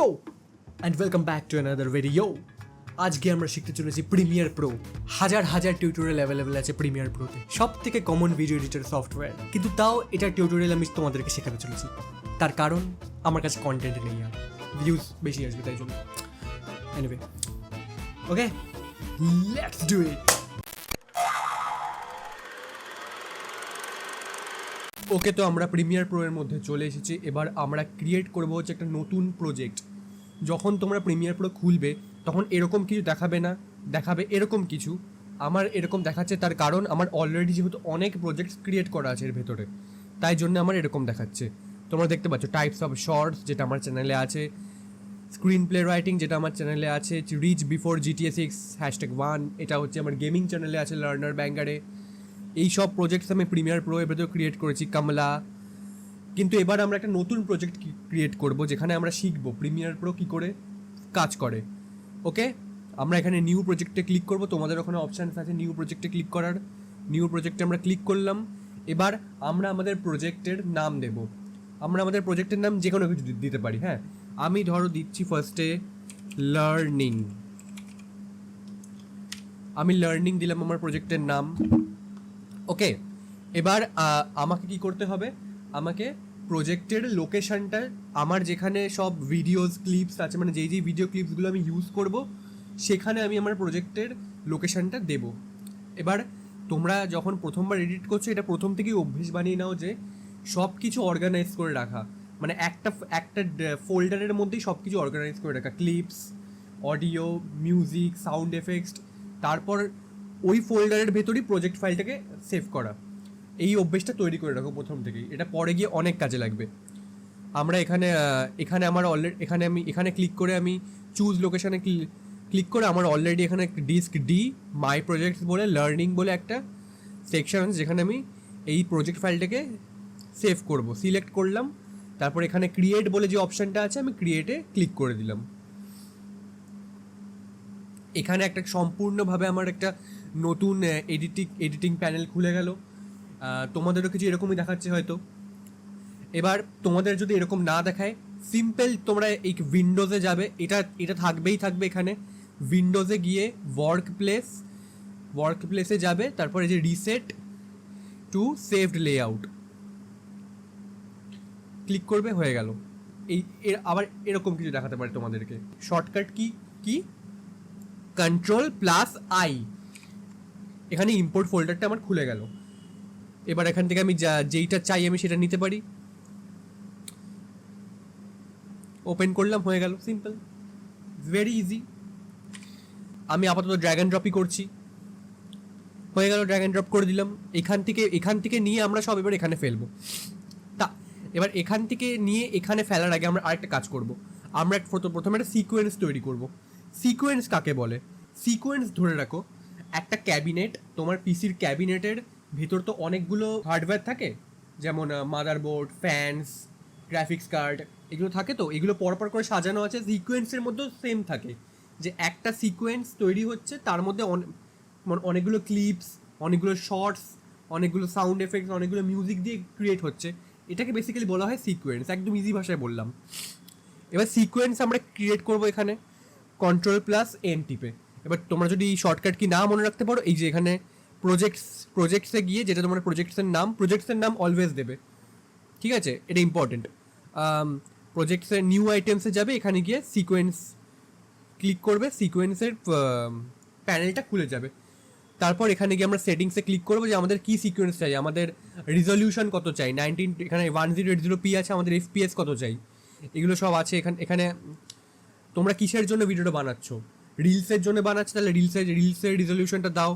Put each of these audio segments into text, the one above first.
Yo and welcome back to another video আজকে আমরা শিখতে চলেছি প্রিমিয়ার প্রো হাজার হাজার টিউটোরিয়াল অ্যাভেলেবেল আছে প্রিমিয়ার প্রোতে সব থেকে কমন ভিডিও এডিটর সফটওয়্যার কিন্তু তাও এটা টিউটোরিয়াল আমি তোমাদেরকে শেখাতে চলেছি। তার কারণ, আমার কাছে কন্টেন্ট নেই আর। ভিউজ বেশি আসবে, তাই জন্য। Anyway okay let's do it okay তো আমরা প্রিমিয়ার প্রো এর মধ্যে চলে এসেছি। এবার আমরা ক্রিয়েট করব হচ্ছে একটা নতুন প্রজেক্ট যখন তোমরা প্রিমিয়ার প্রো খুলবে, তখন এরকম কিছু দেখাবে না, দেখাবে এরকম কিছু। আমার এরকম দেখাচ্ছে তার কারণ আমার অলরেডি যেহেতু অনেক প্রজেক্টস ক্রিয়েট করা আছে এর ভেতরে, তাই জন্য আমার এরকম দেখাচ্ছে। তোমরা দেখতে পাচ্ছ টাইপস অফ শর্টস যেটা আমার চ্যানেলে আছে স্ক্রিন প্লে রাইটিং যেটা আমার চ্যানেলে আছে reach before GTA six hashtag one এটা হচ্ছে আমার গেমিং চ্যানেলে আছে লার্নার ব্যাঙ্গারে এই সব প্রজেক্টস আমি প্রিমিয়ার প্রো এর ভেতরে ক্রিয়েট করেছি কামলা কিন্তু এবার আমরা একটা নতুন প্রজেক্ট ক্রিয়েট করব, যেখানে আমরা শিখব প্রিমিয়ার প্রো কী করে কাজ করে ওকে আমরা এখানে নিউ প্রজেক্টে ক্লিক করব, তোমাদের ওখানে অপশানস আছে নিউ প্রজেক্টে ক্লিক করার। নিউ প্রজেক্টে আমরা ক্লিক করলাম, এবার আমরা আমাদের প্রজেক্টের নাম দেব। আমরা আমাদের প্রজেক্টের নাম যে কোনো কিছু দিতে পারি হ্যাঁ? আমি ধরো দিচ্ছি ফার্স্টে লার্নিং আমি লার্নিং দিলাম আমার প্রজেক্টের নাম ওকে এবার আমাকে কি করতে হবে? আমাকে প্রজেক্টের লোকেশানটা আমার যেখানে সব ভিডিওস ক্লিপস আছে মানে যেই যেই ভিডিও ক্লিপসগুলো আমি ইউজ করব, সেখানে আমি আমার প্রজেক্টের লোকেশনটা দেব। এবার তোমরা যখন প্রথমবার এডিট করছ, এটা প্রথম থেকেই অভ্যেস বানিয়ে নাও যে সব কিছু অর্গানাইজ করে রাখা। মানে একটা একটা ফোল্ডারের মধ্যেই সব কিছু অর্গানাইজ করে রাখা। Clips audio music sound effects তারপর ওই ফোল্ডারের ভেতরই প্রজেক্ট ফাইলটাকে সেভ করা। এই অভ্যেসটা তৈরি করে রাখো প্রথম থেকেই। এটা পরে গিয়ে অনেক কাজে লাগবে। আমরা এখানে এখানে আমার অলরেডি এখানে আমি, এখানে ক্লিক করে আমি চুজ লোকেশানে ক্লিক করে আমার অলরেডি এখানে ডিস্ক ডি মাই প্রজেক্টস বলে লার্নিং বলে একটা সেকশন আছে যেখানে আমি এই প্রজেক্ট ফাইলটাকে সেভ করব। সিলেক্ট করলাম, তারপর এখানে ক্রিয়েট বলে যে অপশানটা আছে, আমি ক্রিয়েটে ক্লিক করে দিলাম। এখানে একটা সম্পূর্ণভাবে আমার একটা নতুন এডিটিং এডিটিং প্যানেল খুলে গেল। তোমাদেরও কিছু এরকমই দেখাচ্ছে হয়তো। এবার তোমাদের যদি এরকম না দেখায় সিম্পল তোমরা এই উইন্ডোজে যাবে, এটা এটা থাকবেই থাকবে এখানে। উইন্ডোজে গিয়ে ওয়ার্ক প্লেস ওয়ার্ক প্লেসে যাবে, তারপরে যে reset to saved layout click করবে, হয়ে গেল। এই, এর আবার এরকম কিছু দেখাতে পারে তোমাদেরকে। শর্টকাট কি কি? কন্ট্রোল প্লাস আই এখানে ইম্পোর্ট ফোল্ডারটা আমার খুলে গেল। এবার এখান থেকে আমি যা যেইটা চাই আমি সেটা নিতে পারি। ওপেন করলাম, হয়ে গেল সিম্পল ভেরি ইজি আমি আপাতত ড্র্যাগ অ্যান্ড ড্রপই করছি। হয়ে গেল ড্র্যাগ অ্যান্ড ড্রপ করে দিলাম। এখান থেকে এখান থেকে নিয়ে আমরা সব এবার এখানে ফেলব। তা, এবার এখান থেকে নিয়ে এখানে ফেলার আগে আমরা আরেকটা কাজ করব। আমরা প্রথমে একটা সিকোয়েন্স তৈরি করব। সিকোয়েন্স কাকে বলে? সিকোয়েন্স ধরে রাখো, একটা ক্যাবিনেট তোমার পিসির ক্যাবিনেটের ভেতর তো অনেকগুলো হার্ডওয়্যার থাকে, যেমন মাদারবোর্ড ফ্যানস গ্রাফিক্স কার্ড এগুলো থাকে তো? এগুলো পরপর করে সাজানো আছে সিকোয়েন্সের মধ্যেও সেম থাকে। যে একটা সিকোয়েন্স তৈরি হচ্ছে, তার মধ্যে মানে অনেকগুলো ক্লিপস অনেকগুলো শর্টস অনেকগুলো সাউন্ড এফেক্টস অনেকগুলো মিউজিক দিয়ে ক্রিয়েট হচ্ছে। এটাকে বেসিক্যালি বলা হয় সিকোয়েন্স একদম ইজি ভাষায় বললাম। এবার সিকোয়েন্স আমরা ক্রিয়েট করব এখানে কন্ট্রোল প্লাস এন টিপে। এবার তোমরা যদি শর্টকাট কি না মনে রাখতে পারো, এই যে এখানে প্রজেক্টস প্রজেক্টসে গিয়ে যেটা তোমার প্রজেক্টসের নাম প্রজেক্টসের নাম অলওয়েজ দেবে। ঠিক আছে? এটা ইম্পর্টেন্ট প্রজেক্টসের নিউ আইটেমসে যাবে, এখানে গিয়ে সিকোয়েন্স ক্লিক করবে সিকোয়েন্সের প্যানেলটা খুলে যাবে। তারপর এখানে গিয়ে আমরা সেটিংসে ক্লিক করব যে আমাদের কী সিকোয়েন্স চাই? আমাদের রিজলিউশন কত চাই? নাইনটিন এখানে one zero eight zero p আছে, আমাদের এফপিএস কত চাই? এগুলো সব আছে এখানে এখানে তোমরা কিসের জন্য ভিডিওটা বানাচ্ছ? রিলসের জন্য বানাচ্ছ? তাহলে রিলসের রিলসের রিজলিউশনটা দাও।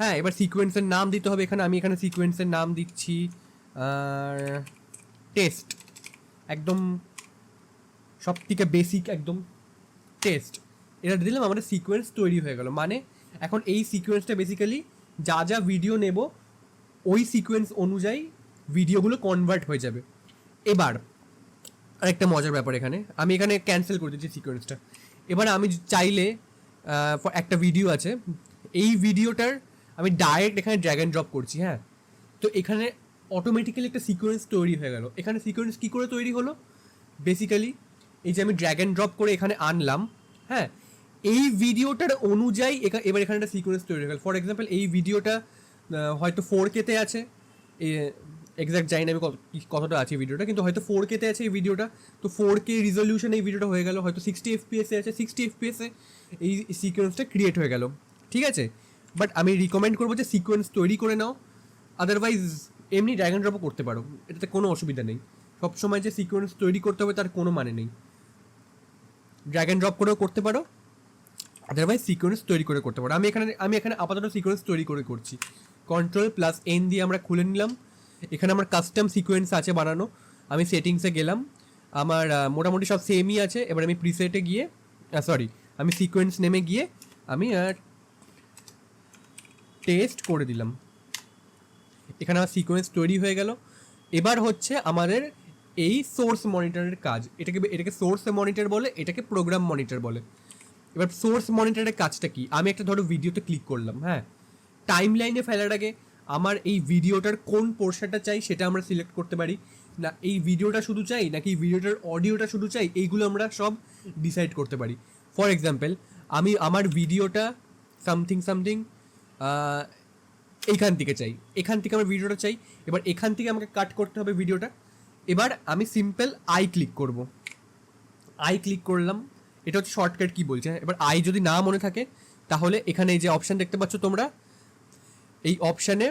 হ্যাঁ এবার সিকোয়েন্সের নাম দিতে হবে এখানে। আমি এখানে সিকোয়েন্সের নাম দিচ্ছি টেস্ট একদম সব থেকে বেসিক একদম টেস্ট এটা দিলাম, আমাদের সিকোয়েন্স তৈরি হয়ে গেল। মানে এখন এই সিকোয়েন্সটা বেসিক্যালি যা যা ভিডিও নেব, ওই সিকোয়েন্স অনুযায়ী ভিডিওগুলো কনভার্ট হয়ে যাবে। এবার, আরেকটা মজার ব্যাপার এখানে। আমি এখানে ক্যান্সেল করে দিচ্ছি সিকোয়েন্সটা এবার আমি চাইলে একটা ভিডিও আছে। এই ভিডিওটার আমি ডাইরেক্ট এখানে ড্র্যাগ অ্যান্ড ড্রপ করছি হ্যাঁ? তো এখানে অটোমেটিক্যালি একটা সিকোয়েন্স তৈরি হয়ে গেল। এখানে সিকোয়েন্স কী করে তৈরি হলো? বেসিক্যালি এই যে আমি ড্র্যাগ অ্যান্ড ড্রপ করে এখানে আনলাম হ্যাঁ? এই ভিডিওটার অনুযায়ী এবার এখানে একটা সিকোয়েন্স তৈরি হয়ে গেল। ফর এক্সাম্পল এই ভিডিওটা হয়তো ফোর কেতে আছে। এক্স্যাক্ট জানি না আমি কতটা আছে ভিডিওটা কিন্তু হয়তো ফোর কেতে আছে এই ভিডিওটা তো ফোর কে রিজলিউশন এই ভিডিওটা হয়ে গেল, হয়তো সিক্সটি এফপিএসে আছে সিক্সটি এফপিএসে এই সিকোয়েন্সটা ক্রিয়েট হয়ে গেল। ঠিক আছে? বাট আমি রিকমেন্ড করব যে সিকোয়েন্স তৈরি করে নাও। আদারওয়াইজ এমনি ড্র্যাগন ড্রপও করতে পারো। এটাতে কোনো অসুবিধা নেই। সবসময় যে সিকোয়েন্স তৈরি করতে হবে, তার কোনো মানে নেই। ড্র্যাগন ড্রপ করেও করতে পারো। আদারওয়াইজ সিকোয়েন্স তৈরি করে করতে পারো। আমি এখানে আমি এখানে আপাতত সিকোয়েন্স তৈরি করে করছি। কন্ট্রোল প্লাস এন দিয়ে আমরা খুলে নিলাম। এখানে আমার কাস্টম সিকোয়েন্স আছে বানানো। আমি সেটিংসে গেলাম। আমার মোটামুটি সব সেমই আছে। এবার আমি প্রিসেটে গিয়ে সরি আমি সিকোয়েন্স নেমে গিয়ে আমি টেস্ট করে দিলাম। এখানে আমার সিকোয়েন্স তৈরি হয়ে গেল। এবার হচ্ছে আমাদের এই সোর্স মনিটরের কাজ। এটাকে এটাকে সোর্স মনিটর বলে, এটাকে প্রোগ্রাম মনিটর বলে। এবার সোর্স মনিটরের কাজটা কি? আমি একটা ধরো ভিডিওতে ক্লিক করলাম হ্যাঁ? টাইম লাইনে ফেলার আগে আমার এই ভিডিওটার কোন পোর্শনটা চাই সেটা আমরা সিলেক্ট করতে পারি। না, এই ভিডিওটা শুধু চাই, নাকি ভিডিওটার অডিওটা শুধু চাই, এইগুলো আমরা সব ডিসাইড করতে পারি। ফর এক্সাম্পল আমি, আমার ভিডিওটা সামথিং সামথিং এইখান থেকে চাই। এখান থেকে আমার ভিডিওটা চাই। এবার এখান থেকে আমাকে কাট করতে হবে ভিডিওটা। এবার আমি সিম্পল আই ক্লিক করব। আই ক্লিক করলাম। এটা হচ্ছে শর্টকাট কি বলছে? হ্যাঁ? এবার আই যদি না মনে থাকে, তাহলে এখানে এই যে অপশান দেখতে পাচ্ছ তোমরা, এই অপশানে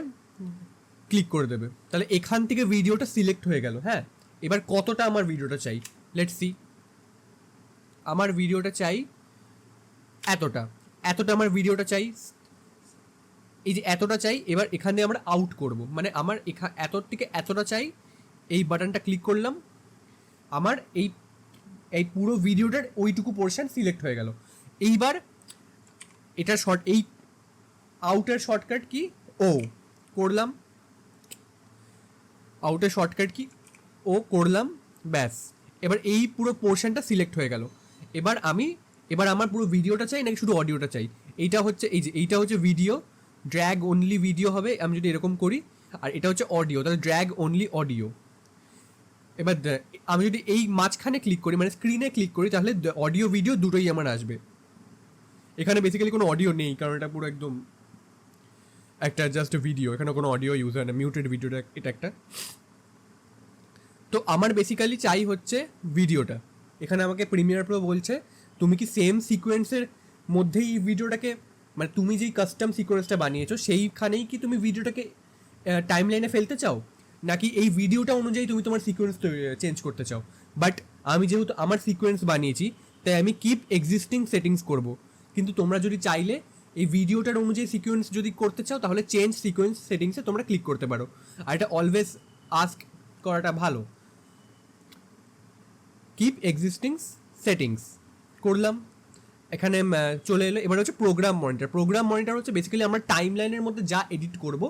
ক্লিক করে দেবে। তাহলে এখান থেকে ভিডিওটা সিলেক্ট হয়ে গেল। হ্যাঁ এবার কতটা আমার ভিডিওটা চাই? লেট সি আমার ভিডিওটা চাই এতটা। এতটা আমার ভিডিওটা চাই এই যে এতটা চাই, এবার এখানে আমরা আউট করব। মানে আমার এখা এতর থেকে এতটা চাই, এই বাটনটা ক্লিক করলাম। আমার এই এই পুরো ভিডিওটার ওইটুকু পোর্শন সিলেক্ট হয়ে গেল। এইবার এটা শর্ট এই আউটের শর্টকাট কি? ও করলাম। আউটের শর্টকাট কি? ও করলাম, ব্যাস। এবার এই পুরো পোর্শনটা সিলেক্ট হয়ে গেল। এবার আমি, এবার আমার পুরো ভিডিওটা চাই নাকি শুধু অডিওটা চাই? এইটা হচ্ছে, এই যে, এইটা হচ্ছে ভিডিও ড্র্যাগ অনলি ভিডিও হবে, আমি যদি এরকম করি, আর এটা হচ্ছে অডিও তাহলে ড্র্যাগ অনলি অডিও এবার আমি যদি এই মাঝখানে ক্লিক করি মানে স্ক্রিনে ক্লিক করি, তাহলে অডিও ভিডিও দুটোই আমার আসবে। এখানে বেসিক্যালি কোনো অডিও নেই, কারণ এটা পুরো একদম একটা জাস্ট ভিডিও এখানে কোনো অডিও ইউজ হয় না মিউটেড ভিডিওটা এটা একটা। তো আমার বেসিক্যালি চাই হচ্ছে ভিডিওটা এখানে আমাকে প্রিমিয়ার প্রো বলছে, তুমি কি সেম সিকোয়েন্সের মধ্যেই ভিডিওটাকে মানে তুমি যেই কাস্টম সিকোয়েন্সটা বানিয়েছো, সেইখানেই কি তুমি ভিডিওটাকে টাইম লাইনে ফেলতে চাও? নাকি এই ভিডিওটা অনুযায়ী তুমি তোমার সিকোয়েন্স চেঞ্জ করতে চাও? বাট আমি যেহেতু আমার সিকোয়েন্স বানিয়েছি, তাই আমি কিপ এক্সিস্টিং সেটিংস করব। কিন্তু তোমরা যদি চাইলে এই ভিডিওটার অনুযায়ী সিকোয়েন্স যদি করতে চাও, তাহলে চেঞ্জ সিকোয়েন্স সেটিংসে তোমরা ক্লিক করতে পারো। আর এটা অলওয়েজ আস্ক করাটা ভালো। কিপ এক্সিস্টিং সেটিংস করলাম। এখানে চলে এলো। এবার হচ্ছে প্রোগ্রাম মনিটর প্রোগ্রাম মনিটর হচ্ছে বেসিক্যালি আমরা টাইম লাইনের মধ্যে যা এডিট করব,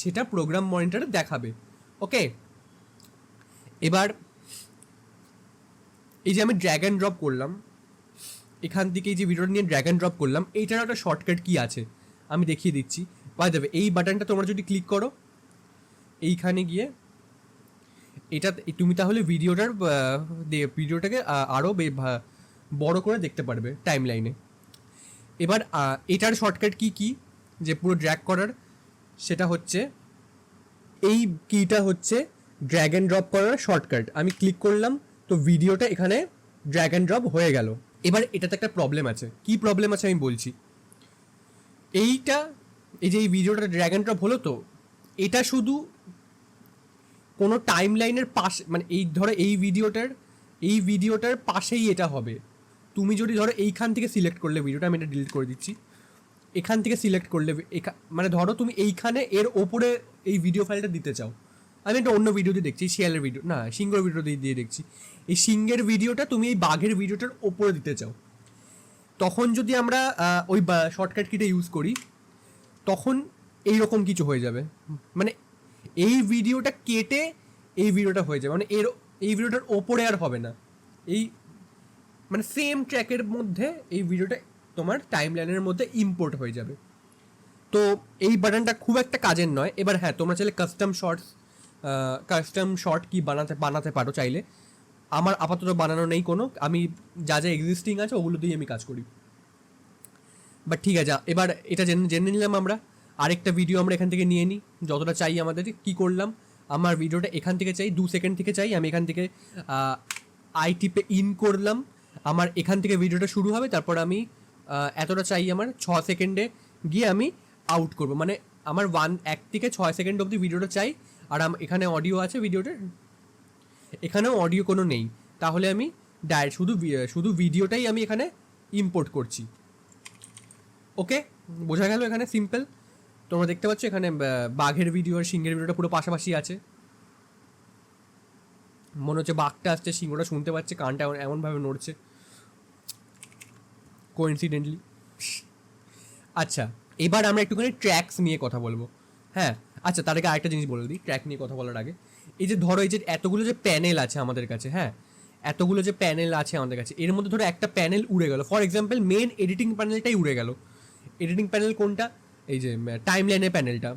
সেটা প্রোগ্রাম মনিটরে দেখাবে। ওকে এবার, এই যে আমি ড্র্যাগ অ্যান্ড ড্রপ করলাম, এখান থেকে এই যে ভিডিওটা নিয়ে ড্র্যাগ অ্যান্ড ড্রপ করলাম, এইটার একটা শর্টকাট কি আছে? আমি দেখিয়ে দিচ্ছি। বাই দেবে এই বাটনটা তোমরা যদি ক্লিক করো, এইখানে গিয়ে, এটা, তুমি তাহলে ভিডিওটার ভিডিওটাকে আরও বড় করে দেখতে পারবে টাইম লাইনে এবার এটার শর্টকাট কি কি? যে পুরো ড্র্যাগ করার, সেটা হচ্ছে, এই কিটা হচ্ছে ড্র্যাগ অ্যান্ড ড্রপ করার শর্টকাট আমি ক্লিক করলাম, তো ভিডিওটা এখানে ড্র্যাগ অ্যান্ড ড্রপ হয়ে গেল। এবার এটাতে একটা প্রবলেম আছে। কি প্রবলেম আছে আমি বলছি? এইটা, এই যে এই ভিডিওটা ড্র্যাগ অ্যান্ড ড্রপ হলো তো, এটা শুধু কোনো টাইম লাইনের পাশে মানে এই, ধরো এই ভিডিওটার এই ভিডিওটার পাশেই এটা হবে। তুমি যদি ধরো এইখান থেকে সিলেক্ট করলে ভিডিওটা আমি এটা ডিলিট করে দিচ্ছি, এখান থেকে সিলেক্ট করলে মানে ধরো তুমি এইখানে এর ওপরে এই ভিডিও ফাইলটা দিতে চাও, আমি একটা অন্য ভিডিও দিয়ে দেখছি, শিয়ালের ভিডিও না, সিংহের ভিডিও দিয়ে দিয়ে দেখছি, এই সিংহের ভিডিওটা তুমি এই বাঘের ভিডিওটার ওপরে দিতে চাও, তখন যদি আমরা ওই শর্টকাট কিটা ইউজ করি, তখন এই রকম কিছু হয়ে যাবে মানে এই ভিডিওটা কেটে এই ভিডিওটা হয়ে যাবে মানে এর, এই ভিডিওটার ওপরে আর হবে না, এই মানে সেম ট্র্যাকের মধ্যে এই ভিডিওটা তোমার টাইম লাইনের মধ্যে ইম্পোর্ট হয়ে যাবে। তো এই বাটনটা খুব একটা কাজের নয়। এবার হ্যাঁ তোমরা চাইলে কাস্টম শর্টস কাস্টম শর্ট কি বানাতে বানাতে পারো চাইলে। আমার আপাতত বানানো নেই কোনো। আমি যা যা এক্সিস্টিং আছে ওগুলো দিয়েই আমি কাজ করি। বাট ঠিক আছে, এবার এটা জেনে জেনে নিলাম আমরা। আরেকটা ভিডিও আমরা এখান থেকে নিয়ে নিই। যতটা চাই আমাদের কি করলাম। আমার ভিডিওটা এখান থেকে চাই, দু সেকেন্ড থেকে চাই। আমি এখান থেকে আই টিপে ইন করলাম। আমার এখান থেকে ভিডিওটা শুরু হবে, তারপর আমি এতটা চাই আমার, ছ সেকেন্ডে গিয়ে আমি আউট করব। মানে আমার ওয়ান এক থেকে ছয় সেকেন্ড অবধি ভিডিওটা চাই, আর এখানে অডিও আছে ভিডিওটা? এখানেও অডিও কোনো নেই। তাহলে আমি ডাইরেক্ট শুধু শুধু ভিডিওটাই আমি এখানে ইম্পোর্ট করছি। ওকে বোঝা গেল এখানে সিম্পল তোমরা দেখতে পাচ্ছ এখানে বাঘের ভিডিও আর সিংহের ভিডিওটা পুরো পাশাপাশি আছে। মনে হচ্ছে বাঘটা আসছে, সিংহটা শুনতে পাচ্ছে, কানটা এমন এমনভাবে নড়ছে। কোইন্সিডেন্টলি আচ্ছা এবার আমরা একটুখানি ট্র্যাকস নিয়ে কথা বলব। হ্যাঁ আচ্ছা তার আগে আরেকটা জিনিস বলে দিই ট্র্যাক নিয়ে কথা বলার আগে। এই যে ধরো, এই যে এতগুলো যে প্যানেল আছে আমাদের কাছে হ্যাঁ এতগুলো যে প্যানেল আছে আমাদের কাছে, এর মধ্যে ধরো একটা প্যানেল উড়ে গেল। ফর এক্সাম্পল মেন এডিটিং প্যানেলটাই উড়ে গেল। এডিটিং প্যানেল কোনটা? এই যে টাইম লাইনের প্যানেলটা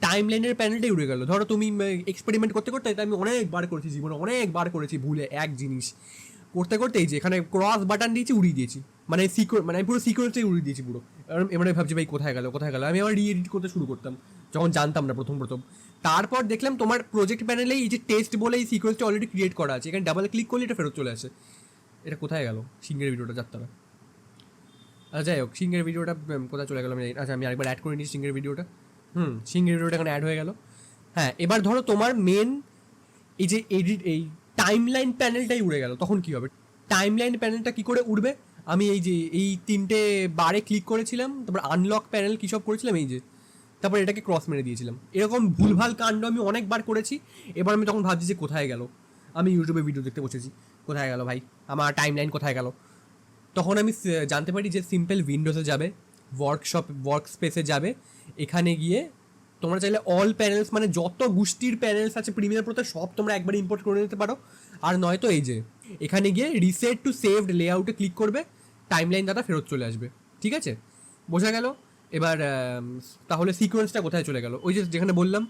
টাইম লাইনের প্যানেলটাই উড়ে গেল। ধরো, তুমি এক্সপেরিমেন্ট করতে করতে আমি অনেকবার করেছি, জীবনে অনেকবার করেছি ভুলে, এক জিনিস। করতে করতে এই যে এখানে ক্রস বাটন দিয়েছি, উড়িয়ে দিয়েছি। মানে সিকোয়েন্স মানে আমি পুরো সিকোয়েন্সটাই উড়িয়ে দিয়েছি পুরো। এবার- ভাবছি, ভাই, কোথায় গেল? কোথায় গেল? আমি আবার রি এডিট করতে শুরু করতাম, যখন জানতাম না প্রথম প্রথম। তারপর দেখলাম তোমার প্রজেক্ট প্যানেলে এই যে টেস্ট বলে এই সিকোয়েন্সটা অলরেডি ক্রিয়েট করা আছে। এখানে ডাবল ক্লিক করলে এটা ফেরত চলে আসে। এটা কোথায় গেল? সিঙ্গের ভিডিওটা যাত্রা আচ্ছা যাই হোক, সিঙ্গের ভিডিওটা কোথায় চলে গেল আমি আচ্ছা আমি আরেকবার অ্যাড করে নিচ্ছি সিঙ্গের ভিডিওটা হুম, সিঙ্গের ভিডিওটা এখানে অ্যাড হয়ে গেল। হ্যাঁ এবার ধরো তোমার মেন এই যে এডিট এই টাইমলাইন প্যানেলটাই উড়ে গেল। তখন কি হবে? টাইমলাইন প্যানেলটা কি করে উড়বে? আমি এই যে, এই তিনটে বারে ক্লিক করেছিলাম, তারপর আনলক প্যানেল কী সব করেছিলাম? এই যে, তারপর এটাকে ক্রস মেরে দিয়েছিলাম। এরকম ভুলভাল কাণ্ড আমি অনেকবার করেছি। এবার আমি তখন ভাবছি যে কোথায় গেল? আমি ইউটিউবে ভিডিও দেখতে বসেছি। কোথায় গেল ভাই? আমার টাইমলাইন কোথায় গেল? তখন আমি জানতে পারি যে সিম্পল উইন্ডোজে যাবে ওয়ার্কশপ ওয়ার্ক স্পেসে যাবে। এখানে গিয়ে তোমরা চাইলে অল প্যানেলস মানে যত গোষ্ঠীর প্যানেলস আছে প্রিমিয়ার প্রোতে সব তোমরা একবার ইম্পোর্ট করে নিতে পারো। আর নয়তো এই যে, এখানে গিয়ে রিসেট টু সেভড লেআউটে ক্লিক করবে টাইমলাইন দাদা ফেরত চলে আসবে। ঠিক আছে? বোঝা গেল? এবার তাহলে সিকোয়েন্সটা কোথায় চলে গেল? ওই যে যেখানে বললাম,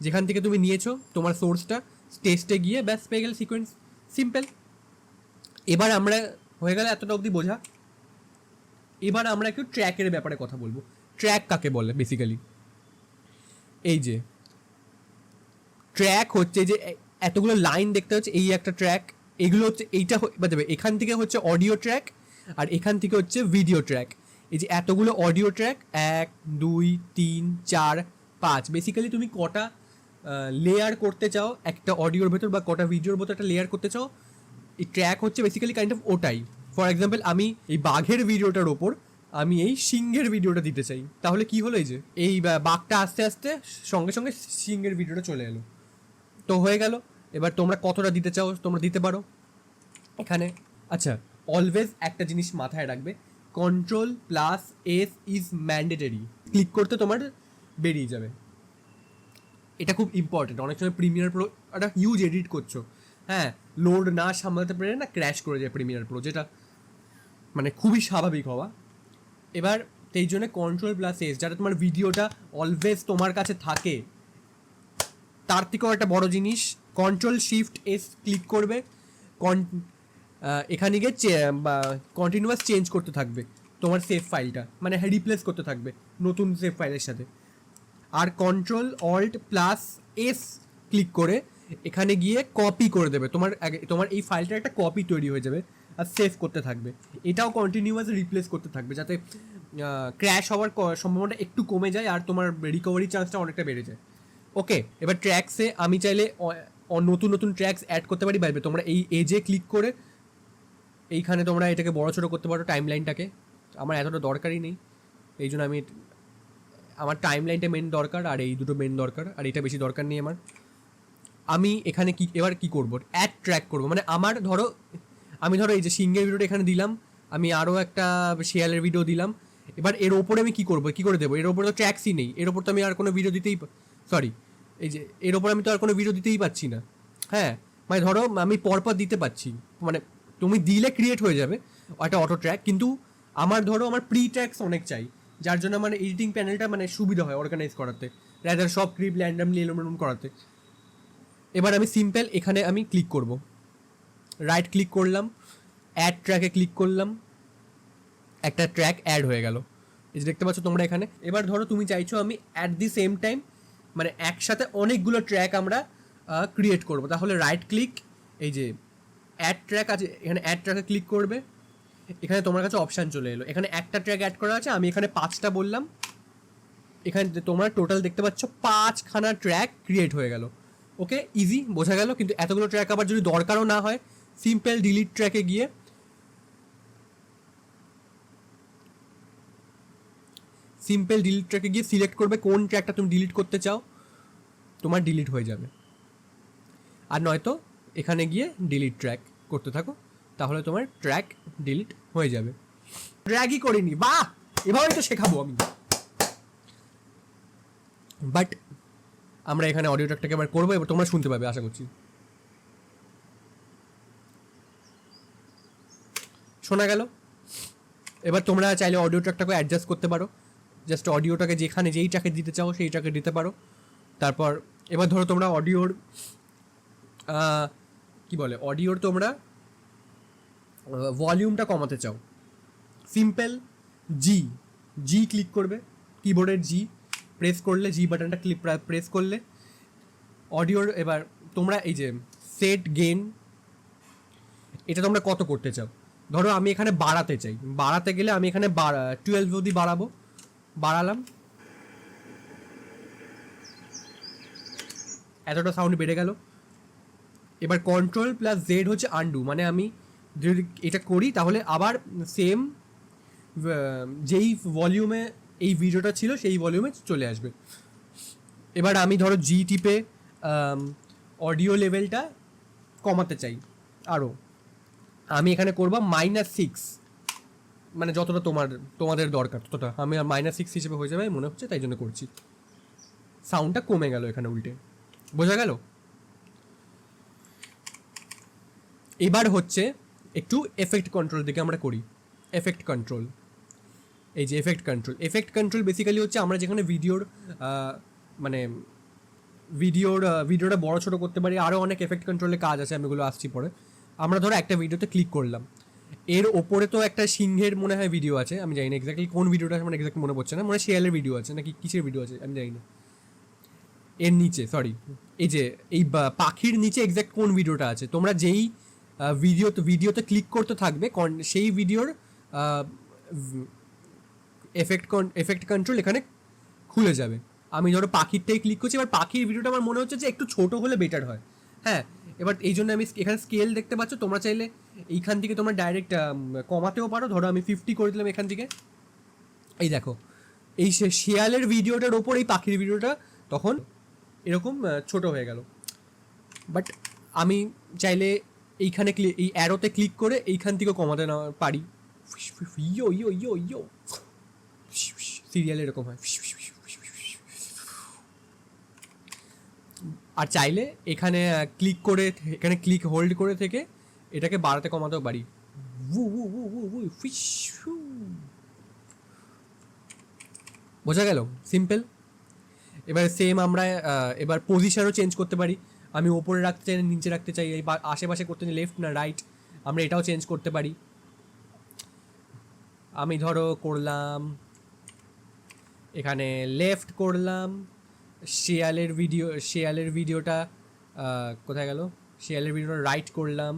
যেখান থেকে তুমি নিয়েছো তোমার সোর্সটা টেস্টে গিয়ে ব্যাস পেয়ে গেলে সিকোয়েন্স সিম্পল এবার আমরা, হয়ে গেলে এতটা অবধি বোঝা। এবার আমরা একটু ট্র্যাকের ব্যাপারে কথা বলব। ট্র্যাক কাকে বলে বেসিক্যালি এই যে ট্র্যাক হচ্ছে যে এতগুলো লাইন দেখতে হচ্ছে, এই একটা ট্র্যাক এগুলো হচ্ছে, এইটা দেবে এখান থেকে হচ্ছে অডিও ট্র্যাক আর এখান থেকে হচ্ছে ভিডিও ট্র্যাক এই যে এতগুলো অডিও ট্র্যাক এক, দুই, তিন, চার, পাঁচ। বেসিক্যালি তুমি কটা লেয়ার করতে চাও, একটা অডিওর ভেতর বা কটা ভিডিওর ভেতর একটা লেয়ার করতে চাও, এই ট্র্যাক হচ্ছে বেসিক্যালি কাইন্ড অফ ওটাই। ফর এক্সাম্পল আমি এই বাঘের ভিডিওটার ওপর আমি এই সিংহের ভিডিওটা দিতে চাই। তাহলে কি হলো এই যে? এই বাঘটা আস্তে আস্তে সঙ্গে সঙ্গে সিংহের ভিডিওটা চলে এলো। তো হয়ে গেল। এবার তোমরা কতটা দিতে চাও তোমরা দিতে পারো। এখানে আচ্ছা অলওয়েজ একটা জিনিস মাথায় রাখবে। Control plus S is mandatory click করতে তোমার বেরিয়ে যাবে। এটা খুব ইম্পর্টেন্ট অনেক সময় প্রিমিয়ার প্রো একটা হিউজ এডিট করছ। হ্যাঁ লোড না সামলাতে পারে না ক্র্যাশ করে যায় প্রিমিয়ার প্রো যেটা মানে খুবই স্বাভাবিক হওয়া। এবার সেই জন্য কন্ট্রোল প্লাস এস যাতে তোমার ভিডিওটা অলওয়েজ তোমার কাছে থাকে। তার থেকেও একটা বড় জিনিস কন্ট্রোল শিফট এস ক্লিক করবে কন এখানে গিয়ে কন্টিনিউয়াস চেঞ্জ করতে থাকবে তোমার সেভ ফাইলটা মানে রিপ্লেস করতে থাকবে নতুন সেভ ফাইলের সাথে। আর control alt plus S click করে এখানে গিয়ে কপি করে দেবে। তোমার তোমার এই ফাইলটার একটা কপি তৈরি হয়ে যাবে। আর সেভ করতে থাকবে। এটাও কন্টিনিউয়াস রিপ্লেস করতে থাকবে যাতে ক্র্যাশ হওয়ার সম্ভাবনাটা একটু কমে যায় আর তোমার রিকভারি চান্সটা অনেকটা বেড়ে যায়। ওকে এবার ট্র্যাক্সে আমি চাইলে নতুন নতুন ট্র্যাক্স অ্যাড করতে পারি। বাইবে তোমরা এই এজে ক্লিক করে, এইখানে তোমরা এটাকে বড়, ছোটো করতে পারো টাইম লাইনটাকে আমার এতটা দরকারই নেই। এই জন্য আমি, আমার টাইম লাইনটা মেন দরকার আর এই দুটো মেন দরকার, আর এটা বেশি দরকার নেই আমার। আমি এখানে কি, এবার কি করব? অ্যাড ট্র্যাক করব। মানে আমার, ধরো আমি ধরো এই যে সিঙ্গের ভিডিওটা এখানে দিলাম, আমি আরও একটা শেয়ালের ভিডিও দিলাম। এবার এর ওপরে আমি কি করব? কি করে দেবো? এর ওপরে তো ট্যাক্সই নেই। এর ওপর তো আমি আর কোনো ভিডিও দিতেই সরি এই যে এর ওপর আমি তো আর কোনো ভিডিও দিতেই পাচ্ছি না। হ্যাঁ মানে ধরো আমি পরপর দিতে পাচ্ছি। মানে তুমি দিলে ক্রিয়েট হয়ে যাবে একটা অটো ট্র্যাক কিন্তু আমার ধরো আমার প্রি ট্যাক্স অনেক চাই। যার জন্য মানে এডিটিং প্যানেলটা মানে সুবিধা হয় অর্গানাইজ করাতে। রাদার সব ক্রিপ র্যান্ডামলি এলোমেলম করাতে। এবার আমি সিম্পল এখানে আমি ক্লিক করব। রাইট ক্লিক করলাম অ্যাড ট্র্যাকে ক্লিক করলাম, একটা ট্র্যাক অ্যাড হয়ে গেল। এই যে দেখতে পাচ্ছ তোমরা এখানে। এবার ধরো তুমি চাইছো আমি অ্যাট দি সেম টাইম মানে একসাথে অনেকগুলো ট্র্যাক আমরা ক্রিয়েট করব। তাহলে রাইট ক্লিক এই যে অ্যাড ট্র্যাক আছে, এখানে অ্যাড ট্র্যাকে ক্লিক করবে। এখানে তোমার কাছে অপশান চলে এলো। এখানে একটা ট্র্যাক অ্যাড করা আছে, আমি এখানে পাঁচটা বললাম। এখানে তোমরা টোটাল দেখতে পাচ্ছ পাঁচখানা ট্র্যাক ক্রিয়েট হয়ে গেল। ওকে ইজি বোঝা গেল, কিন্তু এতগুলো ট্র্যাক আবার যদি দরকারও না হয় সিম্পল ডিলিট ট্র্যাকে গিয়ে সিম্পল ডিলিট ট্র্যাকে গিয়ে সিলেক্ট করবে কোন ট্র্যাকটা তুমি ডিলিট করতে চাও, তোমার ডিলিট হয়ে যাবে। আর নয়তো এখানে গিয়ে ডিলিট ট্র্যাক করতে থাকো, তাহলে তোমার ট্র্যাক ডিলিট হয়ে যাবে। ট্র্যাকই করিনি, বাহ! এভাবেই তো শেখাবো আমি। বাট আমরা এখানে অডিও ট্র্যাকটাকে এবার করব, এবার তোমরা শুনতে পাবে, আশা করছি। শোনা গেল। এবার তোমরা চাইলে অডিও ট্র্যাকটাকে অ্যাডজাস্ট করতে পারো। জাস্ট অডিওটাকে যেখানে যেই ট্র্যাকে দিতে চাও সেই ট্র্যাকে দিতে পারো। তারপর এবার ধরো তোমরা অডিওর কি বলে? অডিওর তোমরা ভলিউমটা কমাতে চাও। সিম্পল জি জি ক্লিক করবে। কিবোর্ডের জি প্রেস করলে জি বাটনটা ক্লিক প্রেস করলে অডিওর এবার তোমরা এই যে সেট গেন এটা তোমরা কত করতে চাও? ধরো আমি এখানে বাড়াতে চাই। বাড়াতে গেলে আমি এখানে টুয়েলভ অবধি বাড়াবো, বাড়ালাম। এতটা সাউন্ড বেড়ে গেল। এবার কন্ট্রোল প্লাস জেড হচ্ছে আন্ডু মানে আমি যদি এটা করি তাহলে আবার সেম যেই ভলিউমে এই ভিডিওটা ছিল, সেই ভলিউমে চলে আসবে। এবার আমি ধরো জি টিপে অডিও লেভেলটা কমাতে চাই আরও আমি এখানে করব মাইনাস সিক্স মানে যতটা তোমার, তোমাদের দরকার, ততটা। আমি আর মাইনাস সিক্স হিসেবে হয়ে যাবে মনে হচ্ছে, তাই জন্য করছি। সাউন্ডটা কমে গেল এখানে উল্টে। বোঝা গেল? এবার হচ্ছে একটু এফেক্ট কন্ট্রোল দিকে আমরা করি। এফেক্ট কন্ট্রোল এই যে effect control effect control basically হচ্ছে আমরা যেখানে ভিডিওর মানে ভিডিওর ভিডিওটা বড় ছোটো করতে পারি আরও অনেক এফেক্ট কন্ট্রোলে কাজ আছে, আমি এগুলো আসছি পরে। আমরা ধরো একটা ভিডিওতে ক্লিক করলাম। এর ওপরে তো একটা সিংহের মনে হয় ভিডিও আছে, আমি জানি না এক্স্যাক্টলি কোন ভিডিওটা আমার এক্স্যাক্ট মনে পড়ছে না, মনে হয় শিয়ালের ভিডিও আছে, নাকি কিসের ভিডিও আছে, আমি জানি না। এর নিচে সরি এই যে, এই পাখির নিচে এক্স্যাক্ট কোন ভিডিওটা আছে, তোমরা যেই ভিডিও ভিডিওতে ক্লিক করতে থাকবে সেই ভিডিওর এফেক্ট এফেক্ট কন্ট্রোল এখানে খুলে যাবে। আমি ধরো পাখিরটাই ক্লিক করছি, এবার পাখির ভিডিওটা আমার মনে হচ্ছে যে একটু ছোট হলে বেটার হয়। হ্যাঁ এবার এই জন্য আমি এখানে স্কেল দেখতে পাচ্ছ, তোমরা চাইলে এইখান থেকে তোমরা ডাইরেক্ট কমাতেও পারো। ধরো আমি ফিফটি করে দিলাম এখান থেকে। এই দেখো, এই শিয়ালের ভিডিওটার ওপর, এই পাখির ভিডিওটা তখন এরকম ছোট হয়ে গেল। বাট আমি চাইলে এইখানে এই অ্যারোতে ক্লিক করে এইখান থেকে কমাতে না পারি। ইয়ো ইয়ো ইয়ো ইয়ো। সিরিয়াল এরকম হয়। আর চাইলে এখানে ক্লিক করে এখানে ক্লিক হোল্ড করে থেকে এটাকে বাড়াতে কমাতেও পারি। বোঝা গেল? সিম্পল এবার সেম আমরা এবার পজিশনও চেঞ্জ করতে পারি। আমি ওপরে রাখতে চাই নিচে রাখতে চাই এই আশেপাশে করতে চাই লেফট না রাইট আমরা এটাও চেঞ্জ করতে পারি। আমি ধরো করলাম এখানে লেফট করলাম শেয়ালের ভিডিও শেয়ালের ভিডিওটা কোথায় গেল? শেয়ালের ভিডিওটা রাইট করলাম।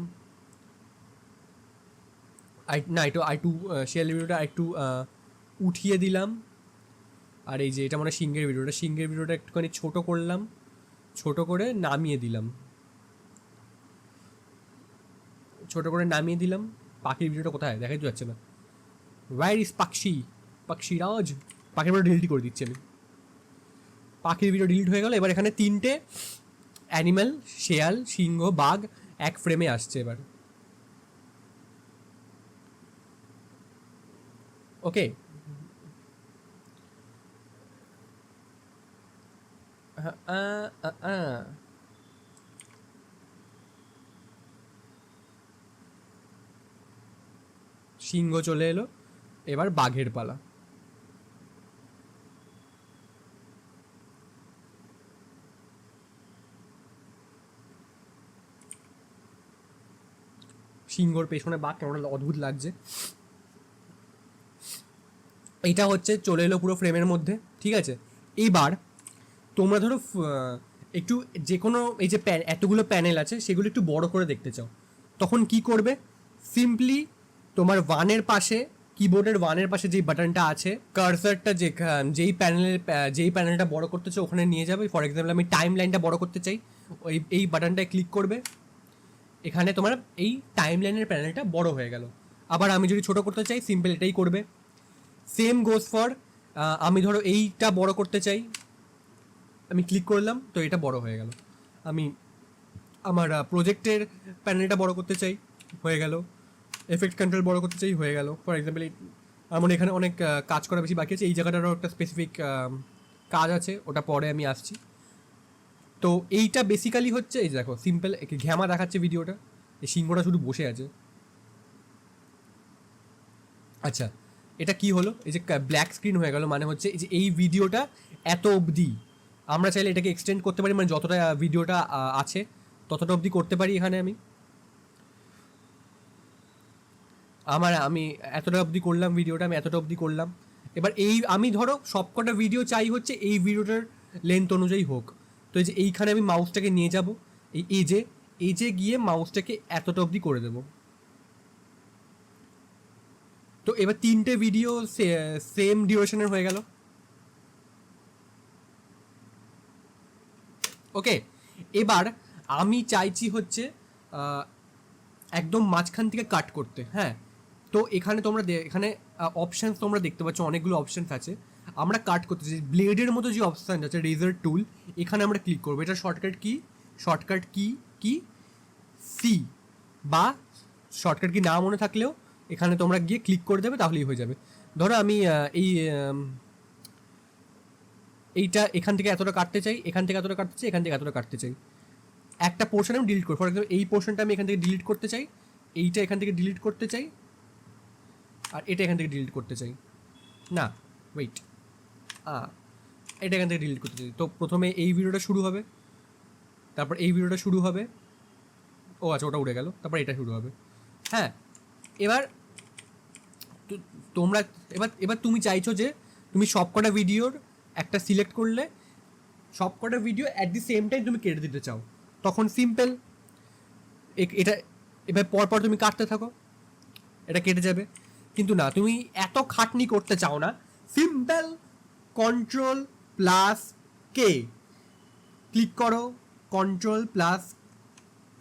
আই না, একটু একটু শেয়ালের ভিডিওটা একটু উঠিয়ে দিলাম। আর এই যে, এটা মানে সিংহের ভিডিওটা সিংহের ভিডিওটা একটুখানি ছোটো করলাম। ছোট করে নামিয়ে দিলাম। ছোট করে নামিয়ে দিলাম। পাখির ভিডিওটা কোথায়? দেখাই যাচ্ছে না। ওয়ার ইজ পাখি? পাখি রাজ? পাখির ভিডিও ডিলিট করে দিচ্ছি আমি। পাখির ভিডিও ডিলিট হয়ে গেল। এবার এখানে তিনটে অ্যানিম্যাল শেয়াল সিংহ বাঘ এক ফ্রেমে আসছে এবার। ওকে সিংহ চলে এলো। এবার বাঘের পালা। সিংহর পেছনে বাঘ কেমন অদ্ভুত লাগছে। এটা হচ্ছে, চলে এলো পুরো ফ্রেমের মধ্যে, ঠিক আছে? এইবার তোমরা ধরো একটু যে কোনো এই যে প্যান এতগুলো প্যানেল আছে, সেগুলো একটু বড় করে দেখতে চাও। তখন কি করবে? সিম্পলি তোমার ওয়ানের পাশে কিবোর্ডের ওয়ানের পাশে যেই বাটনটা আছে কার্সারটা যে যেই প্যানেলের যেই প্যানেলটা বড় করতে চাও, ওখানে নিয়ে যাবে। ফর এক্সাম্পল আমি টাইম লাইনটা বড় করতে চাই, ওই, এই বাটনটায় ক্লিক করবে। এখানে তোমার এই টাইম লাইনের প্যানেলটা বড় হয়ে গেল। আবার আমি যদি ছোট করতে চাই সিম্পল এটাই করবে। সেম গোজ ফর আমি ধরো এইটা বড় করতে চাই। আমি ক্লিক করলাম, তো এটা বড় হয়ে গেল। আমি আমার প্রজেক্টের প্যানেলটা বড় করতে চাই, হয়ে গেল। এফেক্ট কন্ট্রোল বড় করতে চাই, হয়ে গেল। ফর এক্সাম্পল আমার এখানে অনেক কাজ করা বেশি বাকি আছে। এই জায়গাটারও একটা স্পেসিফিক কাজ আছে, ওটা পরে আমি আসছি। তো এইটা বেসিক্যালি হচ্ছে, এই দেখো সিম্পল ঘ্যামা দেখাচ্ছে ভিডিওটা এই সিংহটা শুধু বসে আছে। আচ্ছা এটা কি হলো? এই যে ব্ল্যাক স্ক্রিন হয়ে গেল মানে হচ্ছে এই যে এই ভিডিওটা এত অবধি। আমরা চাইলে এটাকে এক্সটেন্ড করতে পারি মানে যতটা ভিডিওটা আছে, ততটা অবধি করতে পারি এখানে আমি। আমার, আমি এতটা অবধি করলাম ভিডিওটা আমি এতটা অবধি করলাম। এবার এই, আমি ধরো সবকটা ভিডিও চাই হচ্ছে এই ভিডিওটার লেন্থ অনুযায়ী হোক। তো এই যে এইখানে আমি মাউসটাকে নিয়ে যাব। এই এজে এজে গিয়ে মাউসটাকে এতটা অবধি করে দেবো। তো এবার তিনটে ভিডিও সেম ডিউরেশনের হয়ে গেল। ওকে এবার আমি চাইছি হচ্ছে একদম মাঝখান থেকে কাট করতে হ্যাঁ। তো এখানে তোমরা এখানে অপশানস তোমরা দেখতে পাচ্ছ, অনেকগুলো অপশানস আছে। আমরা কাট করতে চাই। ব্লেডের মতো যে অপশান আছে রেজার টুল এখানে আমরা ক্লিক করব। এটা শর্টকাট কি? শর্টকাট কি? কি? সি বা শর্টকাট কি না মনে থাকলেও এখানে তোমরা গিয়ে ক্লিক করে দেবে, তাহলেই হয়ে যাবে। ধরো আমি এই এইটা এখান থেকে এতটা কাটতে চাই, এখান থেকে এতটা কাটতে চাই, এখান থেকে এতটা কাটতে চাই। একটা পোর্শন আমি ডিলিট করি। ফর এক্সাম্পল এই পোর্শনটা আমি এখান থেকে ডিলিট করতে চাই, এইটা এখান থেকে ডিলিট করতে চাই, আর এটা এখান থেকে ডিলিট করতে চাই। না ওয়েট এটা এখান থেকে ডিলিট করতে চাই তো প্রথমে এই ভিডিওটা শুরু হবে, তারপর এই ভিডিওটা শুরু হবে। ও আচ্ছা ওটা উড়ে গেল, তারপর এটা শুরু হবে। হ্যাঁ এবার তোমরা, এবার এবার তুমি চাইছো যে তুমি সবকটা ভিডিওর একটা সিলেক্ট করলে, সবকটা video at the same time তুমি কেটে দিতে চাও। তখন সিম্পল এটা, এবার পরপর তুমি কাটতে থাকো, এটা কেটে যাবে। কিন্তু না, তুমি এত খাটনি করতে চাও না। Simple control plus K click করো control plus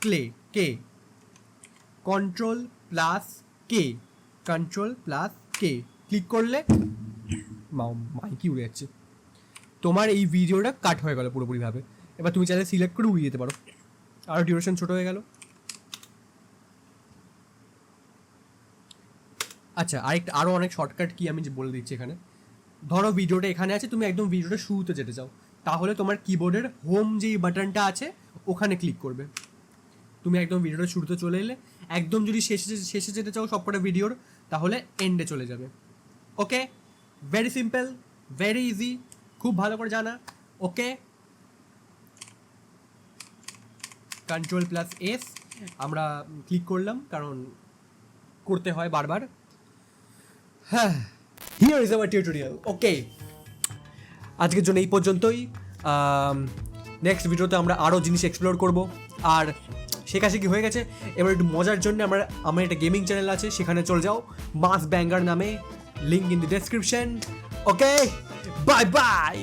clay K control plus K control plus K click করলে মাইকি উড়ে যাচ্ছে। তোমার এই ভিডিওটা কাট হয়ে গেল পুরোপুরিভাবে। এবার তুমি চাইলে সিলেক্ট করে উড়িয়ে দিতে পারো। আরও ডিউরেশন ছোট হয়ে গেল। আচ্ছা আরেকটা আরও অনেক শর্টকাট কি আমি যে বলে দিচ্ছি এখানে? ধরো ভিডিওটা এখানে আছে, তুমি একদম ভিডিওটা শুরুতে যেতে চাও। তাহলে তোমার কিবোর্ডের হোম যেই বাটনটা আছে, ওখানে ক্লিক করবে। তুমি একদম ভিডিওটা শুরুতে চলে এলে, একদম যদি শেষে শেষে যেতে চাও সবকটা ভিডিওর তাহলে এন্ডে চলে যাবে। Okay very simple very easy খুব ভালো করে জানা। ওকে কন্ট্রোল প্লাস এস আমরা ক্লিক করলাম, কারণ করতে হয় বারবার। হ্যাঁ। Here is our tutorial okay আজকের জন্য এই পর্যন্তই। নেক্সট ভিডিওতে আমরা আরও জিনিস এক্সপ্লোর করব। আর শেখাশেখি হয়ে গেছে। এবার একটু মজার জন্য আমরা, আমার একটা গেমিং চ্যানেল আছে, সেখানে চলে যাও। মাস ব্যাঙ্গার নামে। Link in the description okay bye bye